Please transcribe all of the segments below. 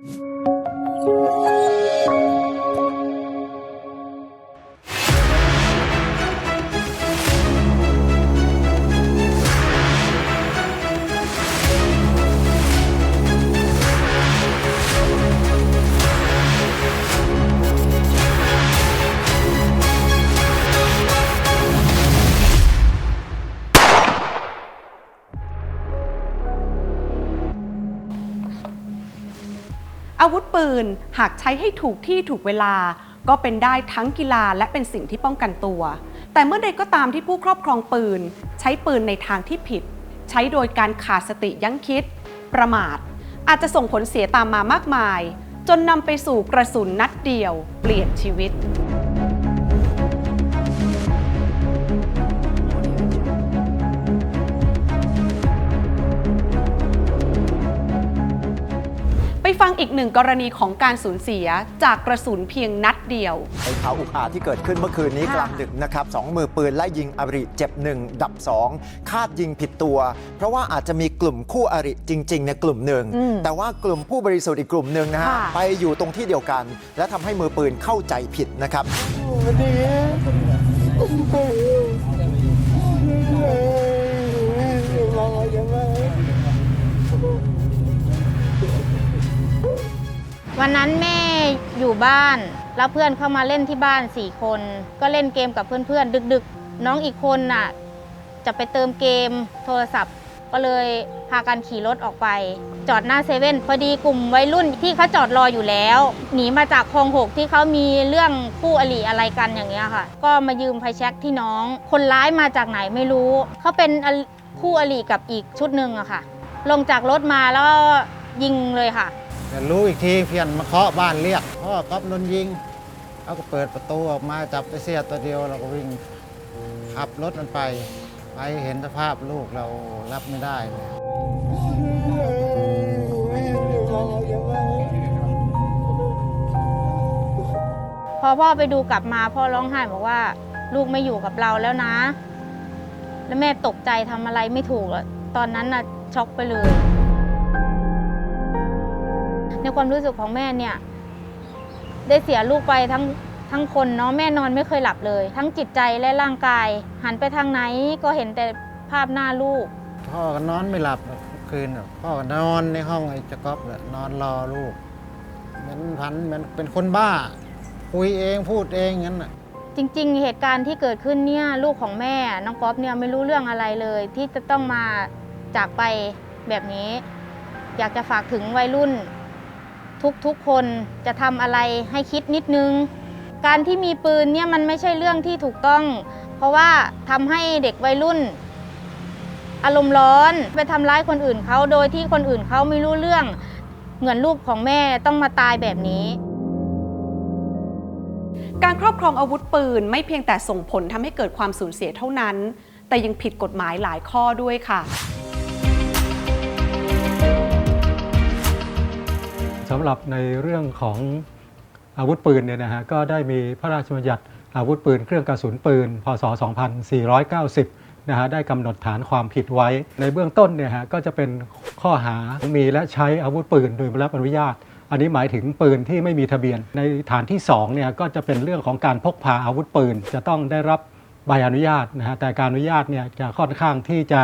อา ปืนหากใช้ให้ถูกที่ถูกเวลา ก็เป็นได้ทั้งกีฬาและเป็นสิ่งที่ป้องกันตัว แต่เมื่อใดก็ตามที่ผู้ครอบครองปืน ใช้ปืนในทางที่ผิด ใช้โดยการขาดสติยั้งคิด ประมาท อาจจะส่งผลเสียตามมามากมาย จนนำไปสู่กระสุนนัดเดียว เปลี่ยนชีวิต งอีกหนึ่งกรณีของการสูญเสียจากกระสุนเพียงนัดเดียวไอ้ข่าวอุกอาจที่เกิดขึ้นเมื่อคืนนี้ค่ะกลางดึกนะครับสองมือปืนไล่ยิงอริเจ็บหนึ่งดับสองคาดยิงผิดตัว เพราะว่าอาจจะมีกลุ่มคู่อริจริงๆในกลุ่มหนึ่งอืมแต่ว่ากลุ่มผู้บริสุทธิ์อีกกลุ่มหนึ่งนะฮะค่ะไปอยู่ตรงที่เดียวกัน และทำให้มือปืนเข้าใจผิดนะครับ วันนั้นแม่อยู่บ้าน แล้วเพื่อนเข้ามาเล่นที่บ้านสี่คน ก็เล่นเกมกับเพื่อนๆ ดึกๆ น้องอีกคนน่ะ จะไปเติมเกมโทรศัพท์ ก็เลยพากันขี่รถออกไป จอดหน้าเซเว่นพอดีกลุ่มวัยรุ่นที่เขาจอดรออยู่แล้ว หนีมาจากคลองหกที่เขามีเรื่องคู่อริอะไรกันอย่างเงี้ยค่ะ ก็มายืมไฟแช็กที่น้อง คนร้ายมาจากไหนไม่รู้เขาเป็นคู่อริกับอีกชุดหนึ่งอะค่ะ ลงจากรถมาแล้วยิงเลยค่ะ แต่รู้อีกทีเพียนมาเคาะบ้านเรียกพ่อก๊อฟโดนยิงเขาก็เปิดประตูออกมาจับไปเสียตัวเดียวเราก็วิ่งขับรถมันไป ไปเห็นสภาพลูกเรารับไม่ได้เลยพอพ่อไปดูกลับมาพ่อร้องไห้บอกว่า ลูกไม่อยู่กับเราแล้วนะ แล้วแม่ตกใจทำอะไรไม่ถูกอะตอนนั้นน่ะช็อกไปเลย ในความรู้สึกของแม่เนี่ย ได้เสียลูกไปทั้งทั้งคนเนาะแม่นอนไม่เคยหลับเลย ทั้งจิตใจและร่างกาย หันไปทางไหนก็เห็นแต่ภาพหน้าลูก พ่อก็นอนไม่หลับทุกคืนน่ะพ่อก็นอนในห้องไอ้เจะก๊อฟน่ะนอนรอลูกเหมือนพันเหมือนเป็นคนบ้า คุยเองพูดเองงั้นน่ะจริง ๆ เหตุการณ์ที่เกิดขึ้นเนี่ยลูกของแม่น้องก๊อฟเนี่ยไม่รู้เรื่องอะไรเลย ที่จะต้องมาจากไปแบบนี้ อยากจะฝากถึงวัยรุ่น ทุกๆคนจะทำอะไรให้คิดนิดนึง การที่มีปืนเนี่ยมันไม่ใช่เรื่องที่ถูกต้อง เพราะว่าทำให้เด็กวัยรุ่น อารมณ์ร้อนไปทำร้ายคนอื่นเขาโดยที่คนอื่นเขาไม่รู้เรื่อง เหมือนลูกของแม่ต้องมาตายแบบนี้การครอบครองอาวุธปืนไม่เพียงแต่ส่งผลทำให้เกิดความสูญเสียเท่านั้น แต่ยังผิดกฎหมายหลายข้อด้วยค่ะ สำหรับในเรื่องของอาวุธปืนเนี่ยนะฮะก็ได้มีพระราชบัญญัติอาวุธปืน เครื่องกระสุนปืน พศ 2490 นะฮะได้กำหนดฐานความผิดไว้ ในเบื้องต้นเนี่ยฮะก็จะเป็นข้อหามีและใช้อาวุธปืนโดยไม่รับอนุญาต อันนี้หมายถึงปืนที่ไม่มีทะเบียน ในฐานที่2เนี่ยก็จะเป็นเรื่องของการพกพาอาวุธปืน จะต้องได้รับ ใบอนุญาตนะฮะแต่การอนุญาตเนี่ยจะค่อนข้างที่จะ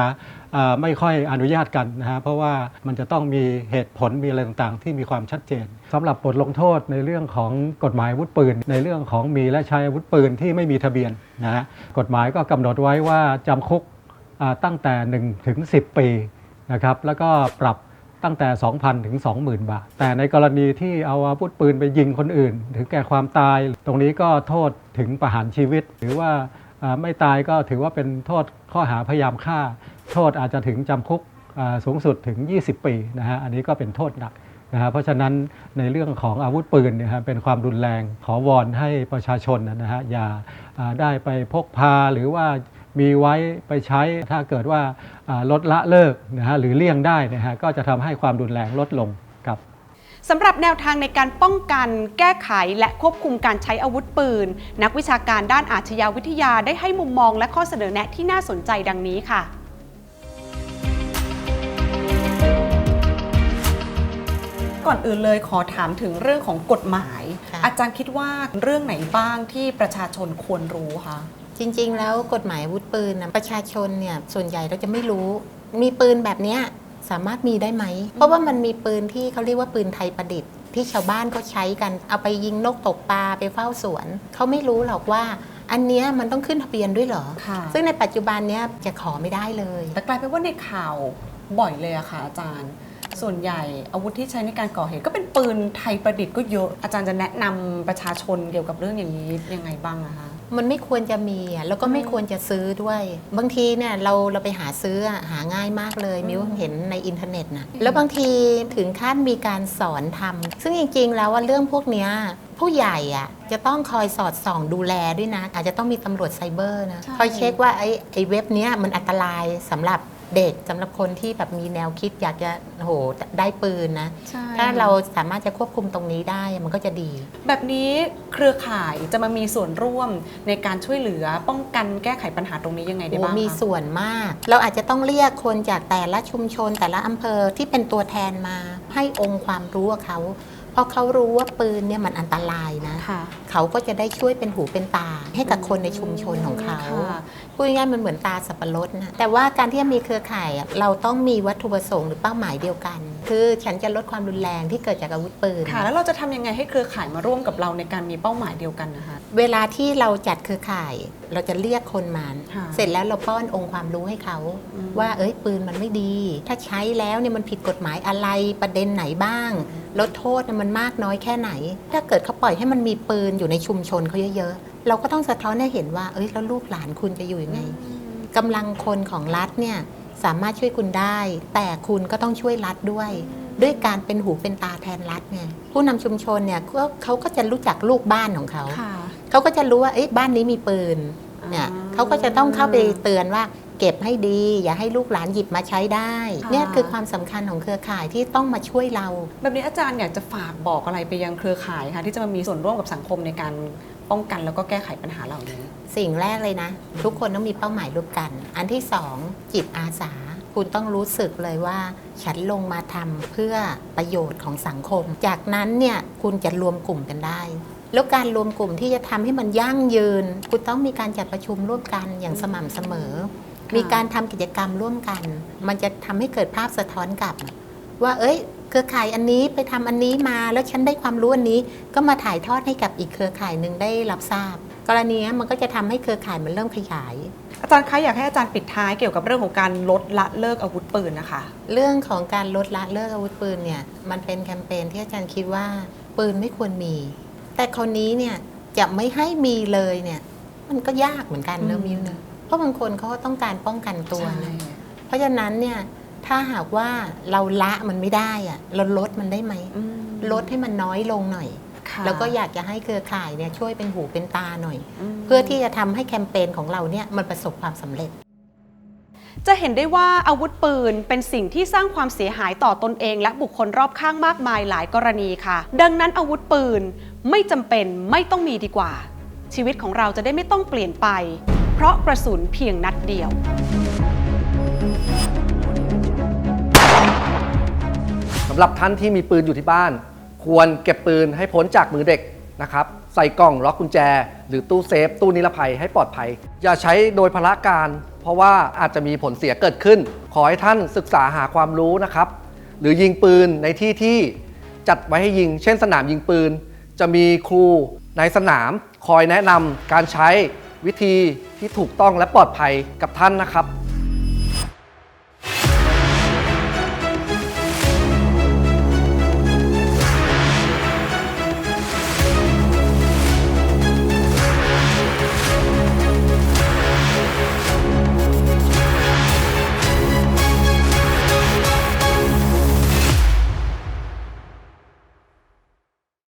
ไม่ค่อยอนุญาตกันนะฮะเพราะว่ามันจะต้องมีเหตุผลมีอะไรต่างๆ ที่มีความชัดเจนสำหรับบทลงโทษในเรื่องของกฎหมายอาวุธปืน ในเรื่องของมีและใช้อาวุธปืนที่ไม่มีทะเบียนนะฮะกฎหมายก็กำหนดไว้ว่าจำคุกตั้งแต่1ถึง10 ปีนะครับแล้วก็ปรับตั้งแต่ 2,000 ถึง 20,000 บาท แต่ในกรณีที่เอาอาวุธปืนไปยิงคนอื่น ถึงแก่ความตาย ตรงนี้ก็โทษถึงประหารชีวิต หรือว่า ไม่ตายก็ถือว่าเป็นโทษข้อหาพยายามฆ่า โทษอาจจะถึงจำคุกสูงสุดถึง 20 ปีนะฮะอันนี้ก็เป็นโทษหนักนะฮะเพราะฉะนั้นในเรื่องของอาวุธปืนเนี่ยฮะเป็นความรุนแรงขอวอนให้ประชาชนนะฮะอย่าได้ไปพกพาหรือว่ามีไว้ไปใช้ถ้าเกิดว่าลดละเลิกนะฮะหรือเลี่ยงได้นะฮะก็จะทำให้ความรุนแรงลดลง สำหรับแนวทางในการป้องกัน แก้ไข และควบคุมการใช้อาวุธปืน นักวิชาการด้านอาชญาวิทยาได้ให้มุมมองและข้อเสนอแนะที่น่าสนใจดังนี้ค่ะกก่อนอื่นเลยขอถามถึงเรื่องของกฎหมายค่ะอาจารย์คิดว่าเรื่องไหนบ้างที่ประชาชนควรรู้คะจริง ๆ แล้วกฎหมายอาวุธปืนนะประชาชนเนี่ยส่วนใหญ่เราจะไม่รู้ มีปืนแบบเนี้ย สามารถมีได้ไหม เพราะว่ามันมีปืนที่เขาเรียกว่าปืนไทยประดิษฐ์ ที่ชาวบ้านเขาใช้กัน เอาไปยิงนกตกปลาไปเฝ้าสวน เขาไม่รู้หรอกว่า อันเนี้ยมันต้องขึ้นทะเบียนด้วยเหรอ ค่ะ ซึ่งในปัจจุบันเนี้ยจะขอไม่ได้เลย แต่กลายเป็นว่าในข่าวบ่อยเลยอะค่ะอาจารย์ ส่วนใหญ่อาวุธที่ใช้ในการก่อเหตุก็เป็นปืนไทยประดิษฐ์ก็เยอะ อาจารย์จะแนะนำประชาชนเกี่ยวกับเรื่องอย่างนี้ยังไงบ้างอะคะมันไม่ควรจะมีอะแล้วก็ไม่ควรจะซื้อด้วย บางทีเนี่ยเราเราไปหาซื้ออะหาง่ายมากเลยมิวเห็นในอินเทอร์เน็ตนะแล้วบางทีถึงขั้นมีการสอนทำซึ่งจริงๆ แล้วว่าเรื่องพวกเนี้ยผู้ใหญ่อะจะต้องคอยสอดส่องดูแลด้วยนะ อาจจะต้องมีตำรวจไซเบอร์นะใช่คอยเช็คว่าไอ้ไอ้เว็บเนี้ยมันอันตรายสำหรับ เด็กสำหรับคนที่แบบมีแนวคิดอยากจะโอ้โหได้ปืนนะใช่ถ้าเราสามารถจะควบคุมตรงนี้ได้มันก็จะดี แบบนี้เครือข่ายจะมามีส่วนร่วมในการช่วยเหลือป้องกันแก้ไขปัญหาตรงนี้ยังไงได้โอ้บ้างคะมีส่วนมาก เราอาจจะต้องเรียกคนจากแต่ละชุมชนแต่ละอำเภอที่เป็นตัวแทนมา ให้องค์ความรู้กับเขาเพราะเขารู้ว่าปืนเนี่ยมันอันตรายนะค่ะ เขาก็จะได้ช่วยเป็นหูเป็นตา ให้กับคนในชุมชนของเขาค่ะพูดง่ายๆมันเหมือนตาสับปะรดนะแต่ว่าการที่จะมีเครือข่ายอะเราต้องมีวัตถุประสงค์หรือเป้าหมายเดียวกัน คือฉันจะลดความรุนแรงที่เกิดจากอาวุธปืน ค่ะ แล้วเราจะทำยังไงให้เครือข่ายมาร่วมกับเราในการมีเป้าหมายเดียวกันนะคะ เวลาที่เราจัดเครือข่าย เราจะเรียกคนมาค่ะเสร็จแล้วเราป้อนองค์ความรู้ให้เขาอืม ว่าเอ้ยปืนมันไม่ดี ถ้าใช้แล้วเนี่ยมันผิดกฎหมายอะไรประเด็นไหนบ้างลดโทษเนี่ยมันมากน้อยแค่ไหน ถ้าเกิดเขาปล่อยให้มันมีปืนอยู่ในชุมชนเขาเยอะๆเราก็ต้องสะท้อนให้เห็นว่าเอ้ยแล้วลูกหลานคุณจะอยู่ยังไง กำลังคนของรัฐเนี่ย สามารถช่วยคุณได้ แต่คุณก็ต้องช่วยรัฐด้วย ด้วยการเป็นหูเป็นตาแทนรัฐไงผู้นำชุมชนเนี่ยเขาเขาก็จะรู้จักลูกบ้านของเขาค่ะเขาก็จะรู้ว่าเอ๊ะบ้านนี้มีปืนเนี่ยอ่าเขาก็จะต้องเข้าไปเตือนว่าเก็บให้ดี อย่าให้ลูกหลานหยิบมาใช้ได้ค่ะเนี่ยคือความสำคัญของเครือข่ายที่ต้องมาช่วยเรา แบบนี้อาจารย์อยากจะฝากบอกอะไรไปยังเครือข่ายคะที่จะมามีส่วนร่วมกับสังคมในการ ป้องกันแล้วก็แก้ไขปัญหาเหล่านี้ สิ่งแรกเลยนะ ทุกคนต้องมีเป้าหมายร่วมกัน อันที่สองจิตอาสา คุณต้องรู้สึกเลยว่า ฉันลงมาทำเพื่อประโยชน์ของสังคม จากนั้นเนี่ยคุณจะรวมกลุ่มกันได้แล้วการรวมกลุ่มที่จะทำให้มันยั่งยืน คุณต้องมีการจัดประชุมร่วมกันอย่างสม่ำเสมอ มีการทำกิจกรรมร่วมกัน มันจะทำให้เกิดภาพสะท้อนกลับ ว่าเอ้ย เครือข่ายอันนี้ไปทำอันนี้มา แล้วฉันได้ความรู้อันนี้ก็มาถ่ายทอดให้กับอีกเครือข่ายหนึ่งได้รับทราบ กรณีเนี้ยมันก็จะทำให้เครือข่ายมันเริ่มขยายอาจารย์คะอยากให้อาจารย์ปิดท้ายเกี่ยวกับเรื่องของการลดละเลิกอาวุธปืนนะคะ เรื่องของการลดละเลิกอาวุธปืนเนี่ยมันเป็นแคมเปญที่อาจารย์คิดว่าปืนไม่ควรมี แต่คนนี้เนี่ยจะไม่ให้มีเลยเนี่ยมันก็ยากเหมือนกันเนอะอืมมิวเนอะเพราะบางคนเขาก็ต้องการป้องกันตัวนะเพราะฉะนั้นเนี่ย ถ้าหากว่าเราละมันไม่ได้อะเราลดมันได้ไหมอืมลดให้มันน้อยลงหน่อยค่ะแล้วก็อยากจะให้เครือข่ายเนี่ยช่วยเป็นหูเป็นตาหน่อยมเพื่อที่จะทำให้แคมเปญของเราเนี่ยมันประสบความสำเร็จจะเห็นได้ว่าอาวุธปืนเป็นสิ่งที่สร้างความเสียหายต่อตนเอง และบุคคลรอบข้างมากมายหลายกรณีค่ะ ดังนั้นอาวุธปืนไม่จำเป็นไม่ต้องมีดีกว่า ชีวิตของเราจะได้ไม่ต้องเปลี่ยนไป เพราะกระสุนเพียงนัดเดียวำหรับท่านที่มีปืนอยู่ที่บ้าน ควรเก็บปืนให้พ้นจากมือเด็กนะครับใส่กล่องล็อกกุญแจ หรือตู้เซฟ ตู้นิรภัยให้ปลอดภัย อย่าใช้โดยพละการ เพราะว่าอาจจะมีผลเสียเกิดขึ้น ขอให้ท่านศึกษาหาความรู้นะครับ หรือยิงปืนในที่ที่จัดไว้ให้ยิง เช่นสนามยิงปืน จะมีครูในสนามคอยแนะนำการใช้วิธีที่ถูกต้องและปลอดภัยกับท่านนะครับ